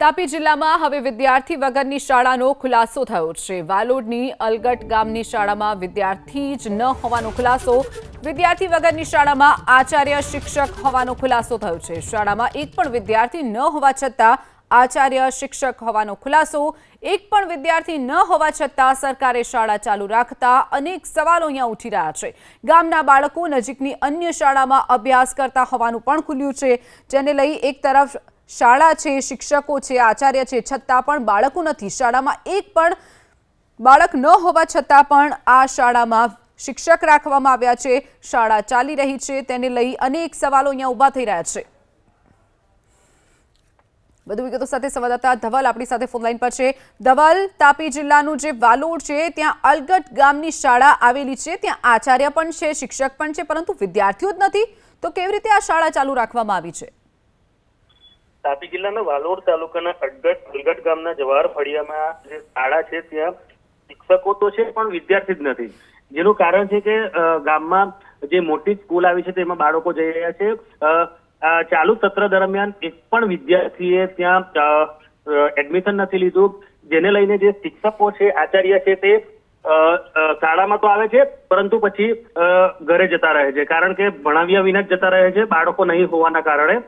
તાપી જિલ્લામાં હવે વિદ્યાર્થી વગરની શાળાનો ખુલાસો થયો છે. વાલોડની અલગટ ગામની શાળામાં વિદ્યાર્થી જ ન હોવાનો ખુલાસો. વિદ્યાર્થી વગરની શાળામાં આચાર્ય શિક્ષક હોવાનો ખુલાસો થયો છે. શાળામાં એક પણ વિદ્યાર્થી ન હોવા છતાં આચાર્ય શિક્ષક હોવાનો ખુલાસો. એક પણ વિદ્યાર્થી ન હોવા છતાં સરકારે શાળા ચાલુ રાખતા અનેક સવાલો અહીંયા ઉઠી રહ્યા છે. ગામના બાળકો નજીકની અન્ય શાળામાં અભ્યાસ કરતા હોવાનું પણ ખુલ્યું છે. જેને લઈ એક તરફ શાળા છે, શિક્ષકો છે, આચાર્ય છે, છતાં પણ બાળકો નથી. શાળામાં એક પણ બાળક ન હોવા છતાં પણ આ શાળામાં શિક્ષક રાખવામાં આવ્યા છે. શાળા ચાલી રહી છે. તેને લઈ અનેક સવાલો અહીંયા ઊભા થઈ રહ્યા છે. વધુ વિગતો સાથે સંવાદદાતા ધવલ આપણી સાથે ફોનલાઈન પર છે. ધવલ, તાપી જિલ્લાનું જે વાલોડ છે, ત્યાં અલગટ ગામની શાળા આવેલી છે. ત્યાં આચાર્ય પણ છે, શિક્ષક પણ છે, પરંતુ વિદ્યાર્થીઓ જ નથી. તો કેવી રીતે આ શાળા ચાલુ રાખવામાં આવી છે? તાપી જિલ્લાના વાલોડ તાલુકાના અડગટ અલગટ ગામના જવાહર ફળિયામાં જે શાળા છે, ત્યાં શિક્ષકો તો છે, પણ વિદ્યાર્થી જ નથી. જેનું કારણ છે કે ગામમાં જે મોટી સ્કૂલ આવી છે, તેમાં બાળકો જઈ રહ્યા છે. ચાલુ સત્ર દરમિયાન એક પણ વિદ્યાર્થીએ ત્યાં એડમિશન નથી લીધું. જેને લઈને જે શિક્ષકો છે, આચાર્ય છે, તે શાળામાં તો આવે છે, પરંતુ પછી ઘરે જતા રહે છે. કારણ કે ભણાવ્યા વિના જ જતા રહે છે, બાળકો નહીં હોવાના કારણે.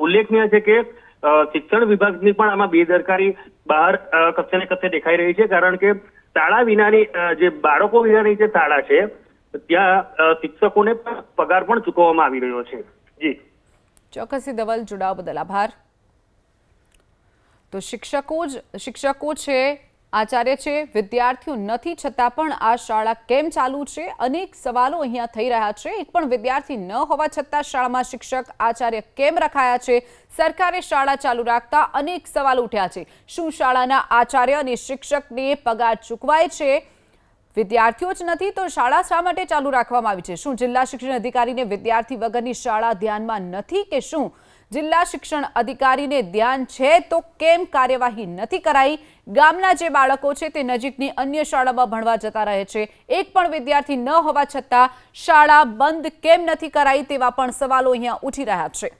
ઉલ્લેખનીય છે કે શિક્ષણ વિભાગની પણ આમાં બેદરકારી બહાર કશે ને કશે દેખાઈ રહી છે, કારણ કે શાળા વિનાની જે બાળકો વિનાની જે શાળા છે, ત્યાં શિક્ષકોને પગાર પણ ચૂકવવામાં આવી રહ્યો છે. જી. ચોક્કસથી ધવલ, જોડાવા બદલ આભાર. તો શિક્ષકો જ, શિક્ષકો છે આચાર્ય છે, વિદ્યાર્થીઓ નથી છતાં પણ આ શાળા કેમ ચાલુ છે? અનેક સવાલો અહીંયા થઈ રહ્યા છે. એક પણ વિદ્યાર્થી ન હોવા છતાં શાળામાં શિક્ષક, આચાર્ય કેમ રખાયા છે? સરકારે શાળા ચાલુ રાખતા અનેક સવાલો ઉઠ્યા છે. શું શાળાના આચાર્ય અને શિક્ષકને પગાર ચૂકવાય છે? વિદ્યાર્થીઓ જ નથી તો શાળા શા માટે ચાલુ રાખવામાં આવી છે? શું જિલ્લા શિક્ષણ અધિકારીને વિદ્યાર્થી વગરની શાળા ધ્યાનમાં નથી કે શું? જિલ્લા શિક્ષણ અધિકારીને ધ્યાન છે તો કેમ કાર્યવાહી નથી કરાઈ? ગામના જે બાળકો છે તે નજીકની અન્ય શાળામાં ભણવા જતા રહે છે. એક પણ વિદ્યાર્થી ન હોવા છતાં શાળા બંધ કેમ નથી કરાઈ તેવા પણ સવાલો અહીંયા ઉઠી રહ્યા છે.